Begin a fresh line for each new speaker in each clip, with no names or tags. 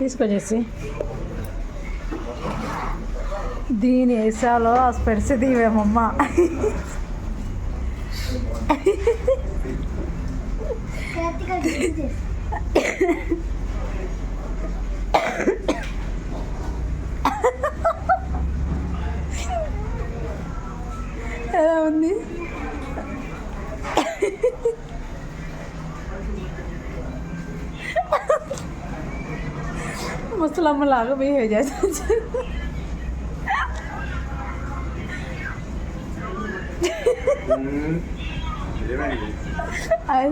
తీసుకొచ్చేసి దీని వేసాలో ఆ స్పెడ్స్ దీవేమమ్మ ఎలా ఉంది ముసలమ్మలాగా బిహేవ్ చేస్తా అది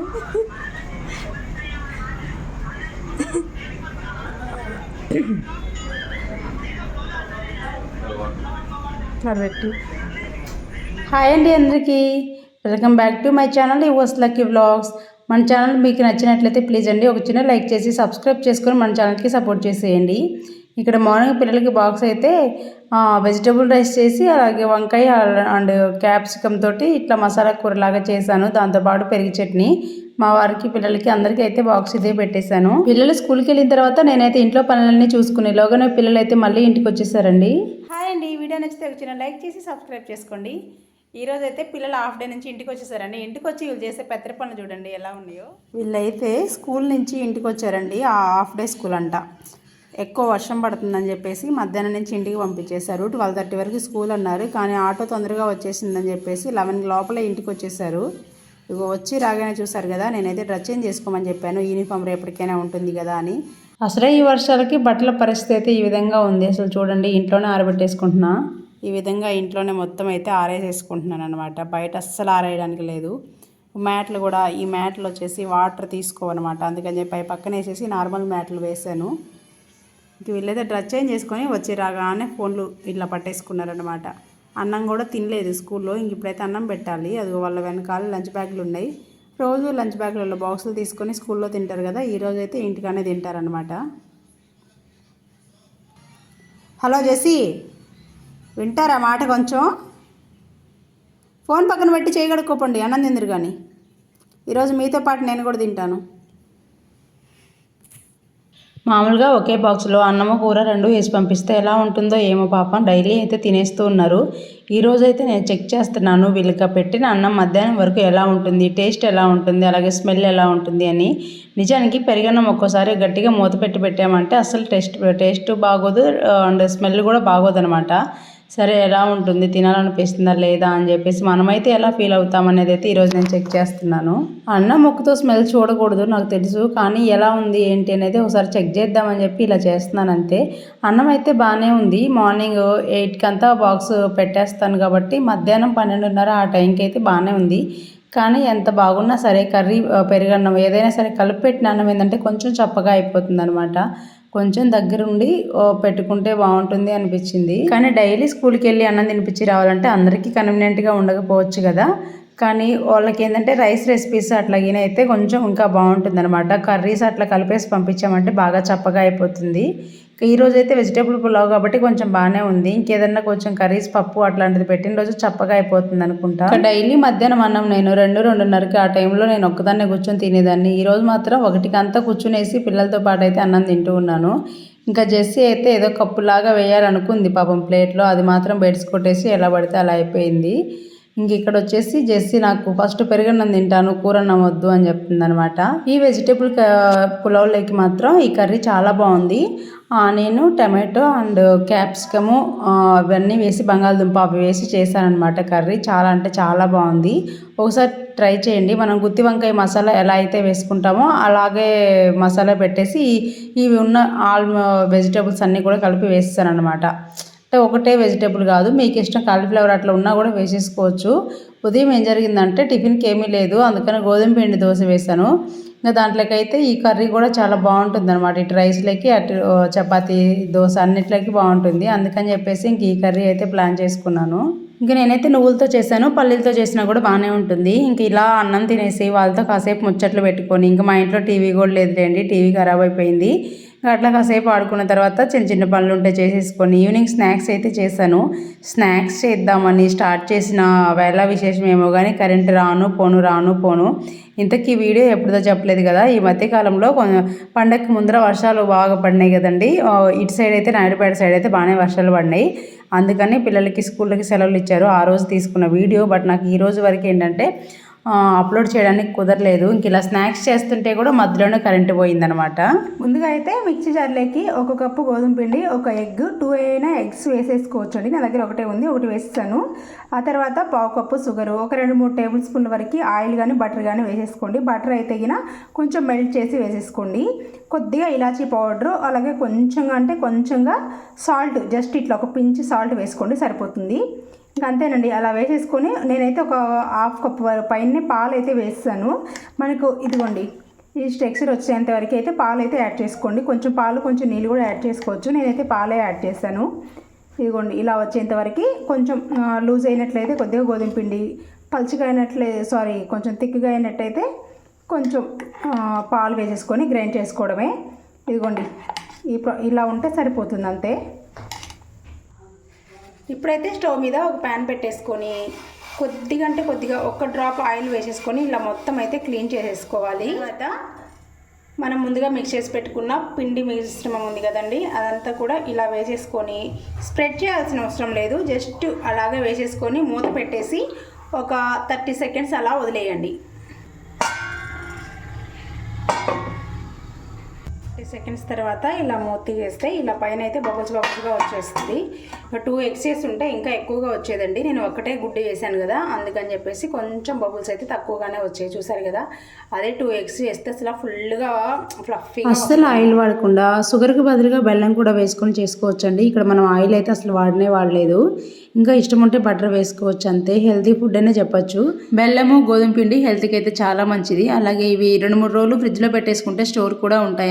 అది పెట్టి హాయ్ అండి అందరికీ welcome back to my channel ఈ వాస్ లక్కీ వ్లాగ్స్ మన ఛానల్ మీకు నచ్చినట్లయితే ప్లీజ్ అండి ఒక చిన్న లైక్ చేసి సబ్స్క్రైబ్ చేసుకొని మన ఛానల్కి సపోర్ట్ చేసేయండి. ఇక్కడ మార్నింగ్ పిల్లలకి బాక్స్ అయితే వెజిటబుల్ రైస్ చేసి అలాగే వంకాయ అండ్ క్యాప్సికమ్ తోటి ఇట్లా మసాలా కూరలాగా చేశాను. దాంతోపాటు పెరిగి చట్నీ మా వారికి పిల్లలకి అందరికీ అయితే బాక్స్ ఇదే పెట్టేశాను. పిల్లలు స్కూల్కి వెళ్ళిన తర్వాత నేనైతే ఇంట్లో పనులన్నీ చూసుకునేలోగానే పిల్లలు అయితే మళ్ళీ ఇంటికి వచ్చేసారండి. హాయ్ అండి ఈ వీడియో నచ్చితే ఒక చిన్న లైక్ చేసి సబ్స్క్రైబ్ చేసుకోండి. ఈ రోజు అయితే పిల్లలు హాఫ్ డే నుంచి ఇంటికి వచ్చేసారండి. ఇంటికి వచ్చి వీళ్ళు చేసే పెద్దరి పనులు చూడండి ఎలా ఉన్నాయో. వీళ్ళైతే స్కూల్ నుంచి ఇంటికి వచ్చారండి ఆ హాఫ్ డే స్కూల్ అంట. ఎక్కువ వర్షం పడుతుందని చెప్పేసి మధ్యాహ్నం నుంచి ఇంటికి పంపించేశారు. ట్వెల్వ్ థర్టీ వరకు స్కూల్ అన్నారు. కానీ ఆటో తొందరగా వచ్చేసిందని చెప్పేసి లెవెన్ లోపలే ఇంటికి వచ్చేసారు ఇగో వచ్చి రాగానే చూసారు కదా నేనైతే డ్రెస్ చేంజ్ చేసుకోమని చెప్పాను. యూనిఫామ్ రేపటికైనా ఉంటుంది కదా అని. అసలే ఈ వర్షాలకి బట్టల పరిస్థితి అయితే ఈ విధంగా ఉంది. అసలు చూడండి ఇంట్లోనే ఆరబెట్టేసుకుంటున్నా. ఈ విధంగా ఇంట్లోనే మొత్తం అయితే ఆరేసేసుకుంటున్నాను అనమాట బయట అస్సలు ఆరేయడానికి లేదు. మ్యాట్లు కూడా ఈ మ్యాట్లు వచ్చేసి వాటర్ తీసుకోవన్నమాట. అందుకని చెప్పి పక్కన వేసేసి నార్మల్ మ్యాట్లు వేసాను ఇంక వీళ్ళైతే డ్రెస్ చేంజ్ చేసుకొని వచ్చి రాగానే ఫోన్లు ఇట్లా పట్టేసుకున్నారనమాట అన్నం కూడా తినలేదు స్కూల్లో. ఇంక ఇప్పుడైతే అన్నం పెట్టాలి. అది వాళ్ళ వెనకాల లంచ్ బ్యాగులు ఉన్నాయి. రోజు లంచ్ బ్యాగులలో బాక్సులు తీసుకొని స్కూల్లో తింటారు కదా ఈరోజు అయితే ఇంటికానే తింటారనమాట హలో జెసీ వింటారా మాట కొంచెం? ఫోన్ పక్కన పెట్టి చేయగడుక్కోపండి అన్నం తిందరు కానీ. ఈరోజు మీతో పాటు నేను కూడా తింటాను. మామూలుగా ఒకే బాక్స్లో అన్నము కూర రెండు వేసి పంపిస్తే ఎలా ఉంటుందో ఏమో పాపం డైలీ అయితే తినేస్తూ ఉన్నారు. ఈరోజు అయితే నేను చెక్ చేస్తున్నాను వీళ్ళకి పెట్టిన అన్నం మధ్యాహ్నం వరకు ఎలా ఉంటుంది టేస్ట్ ఎలా ఉంటుంది అలాగే స్మెల్ ఎలా ఉంటుంది అని. నిజానికి పెరిగన్నం ఒక్కోసారి గట్టిగా మూత పెట్టి పెట్టామంటే అసలు టేస్ట్ టేస్ట్ బాగోదు అండ్ స్మెల్ కూడా బాగోదు అనమాట సరే ఎలా ఉంటుంది? తినాలనిపిస్తుందా లేదా అని చెప్పేసి మనమైతే ఎలా ఫీల్ అవుతాం అనేది అయితే ఈరోజు నేను చెక్ చేస్తున్నాను. అన్నం ముక్కుతో స్మెల్ చూడకూడదు నాకు తెలుసు కానీ ఎలా ఉంది ఏంటి అనేది ఒకసారి చెక్ చేద్దామని చెప్పి ఇలా చేస్తున్నాను అంతే. అన్నం అయితే బాగానే ఉంది. మార్నింగ్ ఎయిట్కి అంతా బాక్స్ పెట్టేస్తాను కాబట్టి మధ్యాహ్నం పన్నెండున్నర ఆ టైంకి అయితే బాగానే ఉంది. కానీ ఎంత బాగున్నా సరే కర్రీ పెరుగన్నం ఏదైనా సరే కలిపి పెట్టిన అన్నం ఏంటంటే కొంచెం చప్పగా అయిపోతుంది అనమాట కొంచెం దగ్గరుండి పెట్టుకుంటే బాగుంటుంది అనిపించింది. కానీ డైలీ స్కూల్కి వెళ్ళి అన్నం తినిపించి రావాలంటే అందరికీ కన్వీనియంట్గా ఉండకపోవచ్చు కదా. కానీ వాళ్ళకి ఏంటంటే రైస్ రెసిపీస్ అట్లాగిన అయితే కొంచెం ఇంకా బాగుంటుంది అనమాట కర్రీస్ అట్లా కలిపేసి పంపించామంటే బాగా చప్పగా అయిపోతుంది. ఈ రోజు అయితే వెజిటేబుల్ పులావ్ కాబట్టి కొంచెం బాగానే ఉంది. ఇంకేదన్నా కొంచెం కర్రీస్ పప్పు అట్లాంటిది పెట్టిన రోజు చప్పగా అయిపోతుంది అనుకుంటా. డైలీ మధ్యాహ్నం అన్నం నేను రెండు రెండున్నరకి ఆ టైంలో నేను ఒక్కదాన్నే కూర్చొని తినేదాన్ని. ఈ రోజు మాత్రం ఒకటికి అంతా కూర్చునేసి పిల్లలతో పాటు అయితే అన్నం తింటూ ఉన్నాను. ఇంకా జెస్సీ అయితే ఏదో కప్పులాగా వేయాలనుకుంది పాపం ప్లేట్లో. అది మాత్రం బెడ్స్ కొట్టేసి ఎలా పడితే అలా అయిపోయింది. ఇంక ఇక్కడ వచ్చేసి జెస్సీ నాకు ఫస్ట్ పెరుగన్నం తింటాను కూరన్నం వద్దు అని చెప్తుంది అనమాట ఈ వెజిటేబుల్ పులావ్లోకి మాత్రం ఈ కర్రీ చాలా బాగుంది ఆనియన్ టమాటో అండ్ క్యాప్సికము అవన్నీ వేసి బంగాళదుంప అవి వేసి చేశానమాట కర్రీ. చాలా అంటే చాలా బాగుంది ఒకసారి ట్రై చేయండి. మనం గుత్తి వంకాయ మసాలా ఎలా అయితే వేసుకుంటామో అలాగే మసాలా పెట్టేసి ఇవి ఉన్న ఆల్ వెజిటేబుల్స్ అన్నీ కూడా కలిపి వేస్తానమాట అంటే ఒకటే వెజిటేబుల్ కాదు. మీకు ఇష్టం కాలీఫ్లవర్ అట్లా ఉన్నా కూడా వేసేసుకోవచ్చు. ఉదయం ఏం జరిగిందంటే టిఫిన్కి ఏమీ లేదు. అందుకని గోధుమ పిండి దోశ వేశాను. ఇంకా దాంట్లోకి అయితే ఈ కర్రీ కూడా చాలా బాగుంటుంది అనమాట ఇటు రైస్లకి అటు చపాతీ దోశ అన్నిట్లకి బాగుంటుంది. అందుకని చెప్పేసి ఇంక ఈ కర్రీ అయితే ప్లాన్ చేసుకున్నాను. ఇంక నేనైతే నువ్వులతో చేశాను పల్లీలతో చేసినా కూడా బాగానే ఉంటుంది. ఇంక ఇలా అన్నం తినేసి వాళ్ళతో కాసేపు ముచ్చట్లు పెట్టుకొని ఇంకా మా ఇంట్లో టీవీ కూడా లేదులేండి టీవీ ఖరాబ్ అయిపోయింది. ఇంకా అట్లా కాసేపు ఆడుకున్న తర్వాత చిన్న చిన్న పనులు ఉంటే చేసేసుకొని ఈవినింగ్ స్నాక్స్ అయితే చేశాను. స్నాక్స్ చేద్దామని స్టార్ట్ చేసిన వేళ విశేషం ఏమో కానీ కరెంట్ రాను పోను రాను పోను ఇంతకీ వీడియో ఎప్పుడుదో చెప్పలేదు కదా. ఈ మధ్యకాలంలో కొంచెం పండగకి ముందర వర్షాలు బాగా పడినాయి కదండి. ఇటు సైడ్ అయితే నాయుడుపేట సైడ్ అయితే బాగానే వర్షాలు పడినాయి. అందుకని పిల్లలకి స్కూళ్ళకి సెలవులు ఇచ్చారు. ఆ రోజు తీసుకున్న వీడియో. బట్ నాకు ఈ రోజు వరకు ఏంటంటే అప్లోడ్ చేయడానికి కుదరలేదు. ఇంక ఇలా స్నాక్స్ చేస్తుంటే కూడా మధ్యలోనే కరెంటు పోయిందనమాట.
ముందుగా అయితే మిక్సీ జార్లోకి ఒక కప్పు గోధుమ పిండి ఒక ఎగ్ టూ అయినా ఎగ్స్ వేసేసుకోవచ్చు అండి నా దగ్గర ఒకటే ఉంది ఒకటి వేస్తాను. ఆ తర్వాత పావు కప్పు షుగరు ఒక రెండు మూడు టేబుల్ స్పూన్ల వరకు ఆయిల్ కానీ బటర్ కానీ వేసేసుకోండి. బటర్ అయితే గిన కొంచెం మెల్ట్ చేసి వేసేసుకోండి. కొద్దిగా ఇలాచీ పౌడర్ అలాగే కొంచెంగా అంటే కొంచెంగా సాల్ట్ జస్ట్ ఇట్లా ఒక పించ్ సాల్ట్ వేసుకోండి సరిపోతుంది. అంతేనండి అలా వేసేసుకొని నేనైతే ఒక హాఫ్ కప్ పైన పాలు అయితే వేస్తాను. మనకు ఇదిగోండి ఈ టెక్స్చర్ వచ్చేంత వరకు అయితే పాలు అయితే యాడ్ చేసుకోండి. కొంచెం పాలు కొంచెం నీళ్ళు కూడా యాడ్ చేసుకోవచ్చు. నేనైతే పాలే యాడ్ చేస్తాను. ఇదిగోండి ఇలా వచ్చేంత వరకు కొంచెం లూజ్ అయినట్లయితే కొద్దిగా గోధుమ పిండి పలుచగా అయినట్లే సారీ కొంచెం థిక్గా అయినట్టయితే కొంచెం పాలు వేసేసుకొని గ్రైండ్ చేసుకోవడమే. ఇదిగోండి ఈ ఇలా ఉంటే సరిపోతుంది అంతే. ఇప్పుడైతే స్టవ్ మీద ఒక ప్యాన్ పెట్టేసుకొని కొద్దిగా అంటే కొద్దిగా ఒక డ్రాప్ ఆయిల్ వేసేసుకొని ఇలా మొత్తం అయితే క్లీన్ చేసేసుకోవాలి. తర్వాత మనం ముందుగా మిక్స్ చేసి పెట్టుకున్న పిండి మిశ్రమం ఉంది కదండి అదంతా కూడా ఇలా వేసేసుకొని స్ప్రెడ్ చేయాల్సిన అవసరం లేదు. జస్ట్ అలాగే వేసేసుకొని మూత పెట్టేసి ఒక థర్టీ సెకండ్స్ అలా వదిలేయండి. సెకండ్స్ తర్వాత ఇలా మూతి చేస్తే ఇలా పైన అయితే బబుల్స్ బబుల్స్గా వచ్చేస్తుంది. టూ ఎగ్స్ ఉంటే ఇంకా ఎక్కువగా వచ్చేదండి. నేను ఒక్కటే గుడ్డు చేశాను కదా అందుకని చెప్పేసి కొంచెం బబుల్స్ అయితే తక్కువగానే వచ్చాయి. చూసారు కదా అదే టూ ఎగ్స్ వేస్తే అసలు ఫుల్గా ఫ్లఫీగా
అస్సలు ఆయిల్ వాడకుండా షుగర్కి బదులుగా బెల్లం కూడా వేసుకొని చేసుకోవచ్చండి. ఇక్కడ మనం ఆయిల్ అయితే అసలు వాడనే వాడలేదు. ఇంకా ఇష్టం ఉంటే బటర్ వేసుకోవచ్చు అంతే. హెల్తీ ఫుడ్ అనే చెప్పొచ్చు. బెల్లము గోధుమ పిండి హెల్త్కి అయితే చాలా మంచిది. అలాగే ఇవి రెండు మూడు రోజులు ఫ్రిడ్జ్లో పెట్టేసుకుంటే స్టోర్ కూడా ఉంటాయి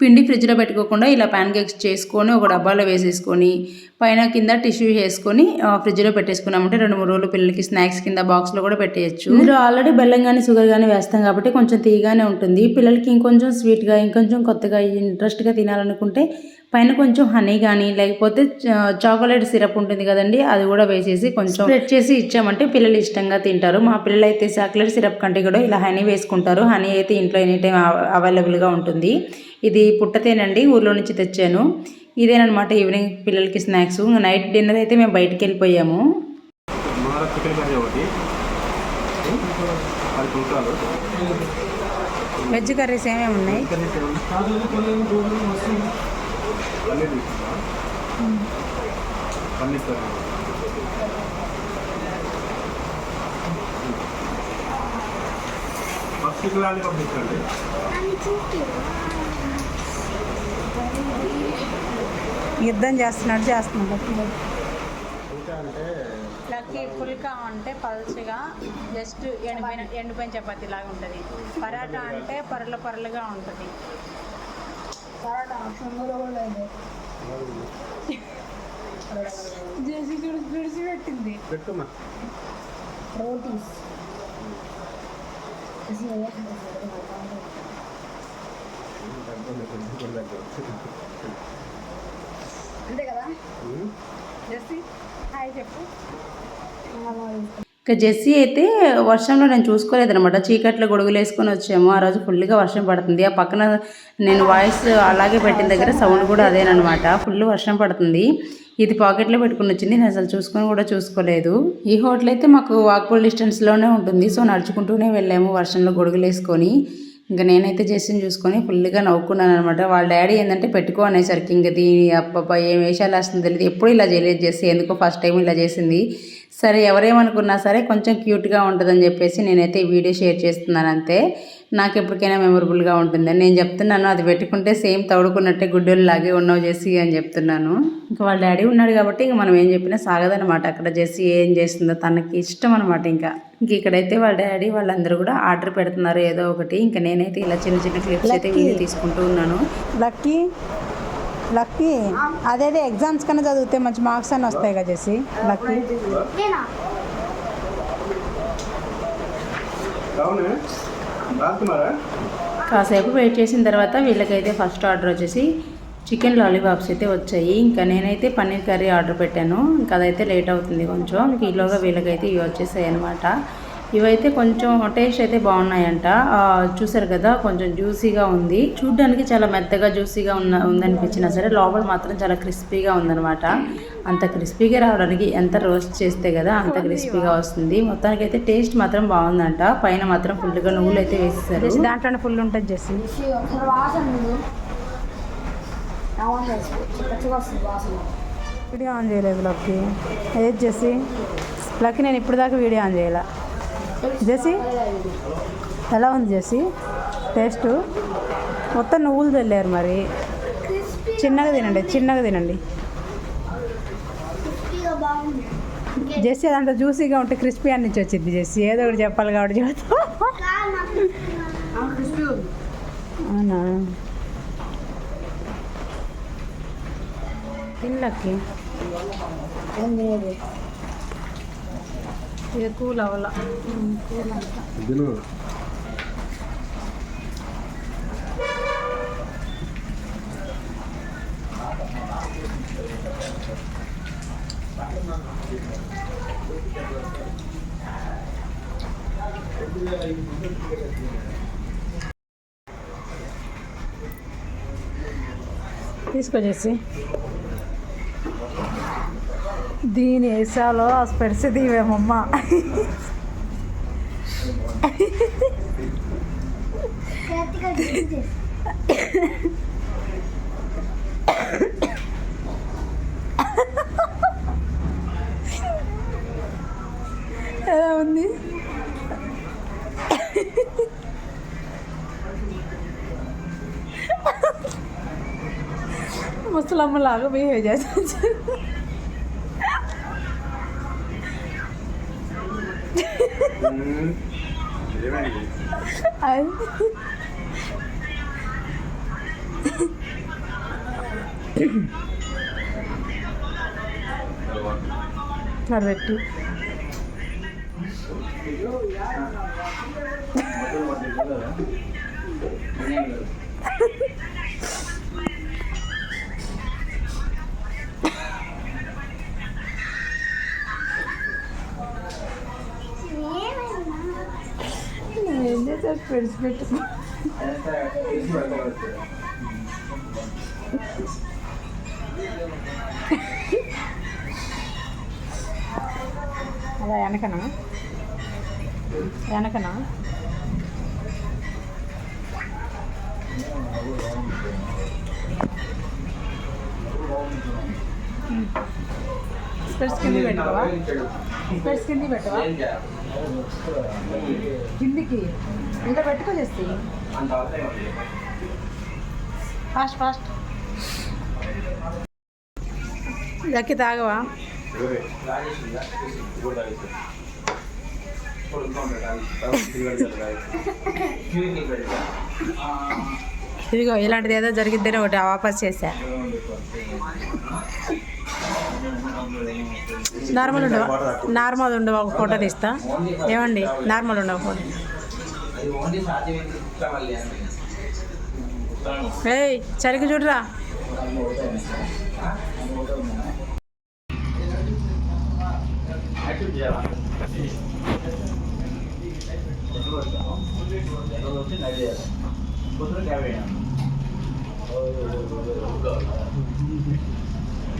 పిండి ఫ్రిడ్జ్లో పెట్టుకోకుండా ఇలా ప్యాన్ కేక్స్ చేసుకొని ఒక డబ్బాలో వేసేసుకొని పైన కింద టిష్యూ చేసుకొని ఆ, ఫ్రిడ్జ్లో పెట్టేసుకున్నామంటే రెండు మూడు రోజులు పిల్లలకి స్నాక్స్ కింద బాక్స్లో కూడా పెట్టేయచ్చు. ఇందులో ఆల్రెడీ బెల్లం కానీ షుగర్ కానీ వేస్తాం కాబట్టి కొంచెం తీయగానే ఉంటుంది. పిల్లలకి ఇంకొంచెం స్వీట్గా ఇంకొంచెం కొత్తగా ఇంట్రెస్ట్గా తినాలనుకుంటే పైన కొంచెం హనీ కానీ లేకపోతే చాక్లెట్ సిరప్ ఉంటుంది కదండి అది కూడా వేసేసి కొంచెం స్ప్రెడ్ చేసి ఇచ్చామంటే పిల్లలు ఇష్టంగా తింటారు. మా పిల్లలు అయితే చాక్లెట్ సిరప్ కంటే కూడా ఇలా హనీ వేసుకుంటారు. హనీ అయితే ఇంట్లో ఎనీ టైం అవైలబుల్గా ఉంటుంది. ఇది పుట్టతేనండి ఊర్లో నుంచి తెచ్చాను. ఇదేనమాట ఈవినింగ్ పిల్లలకి స్నాక్స్. నైట్ డిన్నర్ అయితే మేము బయటికి వెళ్ళిపోయాము. వెజ్ కర్రీస్ ఏమేమి ఉన్నాయి?
పన్నీర్ తీసుకుంటా paneer curry first chicken lollipop తీసుకోండి
యుద్ధం చేస్తున్నాడు చేస్తున్నాడు.
లక్కీ పుల్కా అంటే పల్చగా జస్ట్ ఎండిపోయిన ఎండిపోయిన చపాతీ లాగా ఉంటుంది. పరాటా అంటే పరల పరలుగా ఉంటుంది. పెట్టింది.
పెట్టుకోమా
హాయ్ చెప్పు.
ఇక జెస్సీ అయితే వర్షంలో నేను చూసుకోలేదనమాట చీకట్లో గొడుగులు వేసుకొని వచ్చాము. ఆ రోజు ఫుల్గా వర్షం పడుతుంది. ఆ పక్కన నేను వాయిస్ అలాగే పెట్టిన దగ్గర సౌండ్ కూడా అదేనమాట ఫుల్ వర్షం పడుతుంది. ఇది పాకెట్లో పెట్టుకుని వచ్చింది. నేను అసలు చూసుకొని కూడా చూసుకోలేదు. ఈ హోటల్ అయితే మాకు వాక్బుల్ డిస్టెన్స్లోనే ఉంటుంది. సో నడుచుకుంటూనే వెళ్ళాము వర్షంలో గొడుగులు వేసుకొని. ఇంకా నేనైతే చేసింది చూసుకొని ఫుల్గా నవ్వుకున్నాను అనమాట వాళ్ళ డాడీ ఏంటంటే పెట్టుకో అనేసరికి ఇంకా దీని అబ్బబ్బా ఏం వేషాలు వేస్తుందో తెలియదు ఎప్పుడు ఇలా చేయలేదు చేసి ఎందుకో ఫస్ట్ టైం ఇలా చేసింది. సరే ఎవరేమనుకున్నా సరే కొంచెం క్యూట్గా ఉంటుందని చెప్పేసి నేనైతే ఈ వీడియో షేర్ చేస్తున్నాను అంతే. నాకు ఎప్పటికైనా మెమొరబుల్గా ఉంటుందని. నేను చెప్తున్నాను అది పెట్టుకుంటే సేమ్ తౌడుకున్నట్టే గుడ్డోళ్ళు లాగే ఉన్నావు జెస్సీ అని చెప్తున్నాను. ఇంకా వాళ్ళ డాడీ ఉన్నాడు కాబట్టి ఇంకా మనం ఏం చెప్పినా సాగదనమాట అక్కడ జెస్సీ ఏం చేస్తుందో తనకి ఇష్టం అనమాట ఇంకా. ఇంక ఇక్కడైతే వాళ్ళ డాడీ వాళ్ళందరూ కూడా ఆర్డర్ పెడుతున్నారు ఏదో ఒకటి. ఇంకా నేనైతే ఇలా చిన్న చిన్న క్లిప్స్ అయితే వీడియో తీసుకుంటూ ఉన్నాను.
లక్కీ లక్కీ అదేదే ఎగ్జామ్స్ కన్నా చదివితే మంచి మార్క్స్ అని వస్తాయి కదా చేసి లక్కీ
అవునే?
కాసేపు వెయిట్ చేసిన తర్వాత వీళ్ళకైతే ఫస్ట్ ఆర్డర్ వచ్చేసి చికెన్ లాలీపాప్స్ అయితే వచ్చాయి. ఇంకా నేనైతే పన్నీర్ కర్రీ ఆర్డర్ పెట్టాను. ఇంకా అదైతే లేట్ అవుతుంది కొంచెం. ఇంక ఈలోగా వీళ్ళకైతే ఇవి వచ్చేసాయి అనమాట ఇవైతే కొంచెం టేస్ట్ అయితే బాగున్నాయంట. చూసారు కదా కొంచెం జ్యూసీగా ఉంది. చూడ్డానికి చాలా మెత్తగా జ్యూసీగా ఉన్న ఉందనిపించినా సరే లోపల మాత్రం చాలా క్రిస్పీగా ఉందన్నమాట. అంత క్రిస్పీగా రావడానికి ఎంత రోస్ట్ చేస్తే కదా అంత క్రిస్పీగా వస్తుంది. మొత్తానికి అయితే టేస్ట్ మాత్రం బాగుందంట. పైన మాత్రం ఫుల్గా నువ్వులు అయితే వేసేసారు
దాంట్లోనే ఫుల్ ఉంటుంది
వాసన
వీడియో ఆన్ చేయలేదు లక్కి. ఏది జెస్సీ లక్కి నేను ఇప్పుడు దాకా వీడియో ఆన్ చేయాల. జెస్సీ ఎలా ఉంది జెస్సీ టేస్ట్? మొత్తం నువ్వులు చల్లారు మరి. చిన్నగా తినండి చిన్నగా తినండి.
క్రిస్పీగా బాగుంది.
జెస్సీ అదంతా జ్యూసీగా ఉంటే క్రిస్పీ అని నుంచి వచ్చింది జెస్సీ ఏదో ఒకటి చెప్పాలి కాబట్టి చెబుతా. అవునా? ఇది కూల్ అవ్వాల
తిను
తీసుకో జెస్సీ. దీని వేసాలో ఆ స్పెడ్స్ దీవేమమ్మ.
చేతిగా చేసి
ఎలా ఉంది? ముసలమ్మలాగా బిహేవ్ చేస్తా
ఏమైంది
అది అది పెట్టు విడిచిపెట్టు అలా వెనకనా? వెనకనా? స్పెట్స్ కింద పెట్టవా? స్పెట్స్ కింద పెట్టవా? కిందికి. ఇంకా పెట్టుకో చేస్తే ఫాస్ట్ ఫాస్ట్. దక్కి తాగవా? ఇదిగో ఇలాంటిది ఏదో జరిగిద్దని ఒకటి వాపస్ చేశా. నార్మల్ ఉండవా? నార్మల్ ఉండవు? ఒక ఫోటో తీస్తా. ఏమండి? నార్మల్ ఉండవు ఫోటో? ఏయ్ చరికి చూడరా.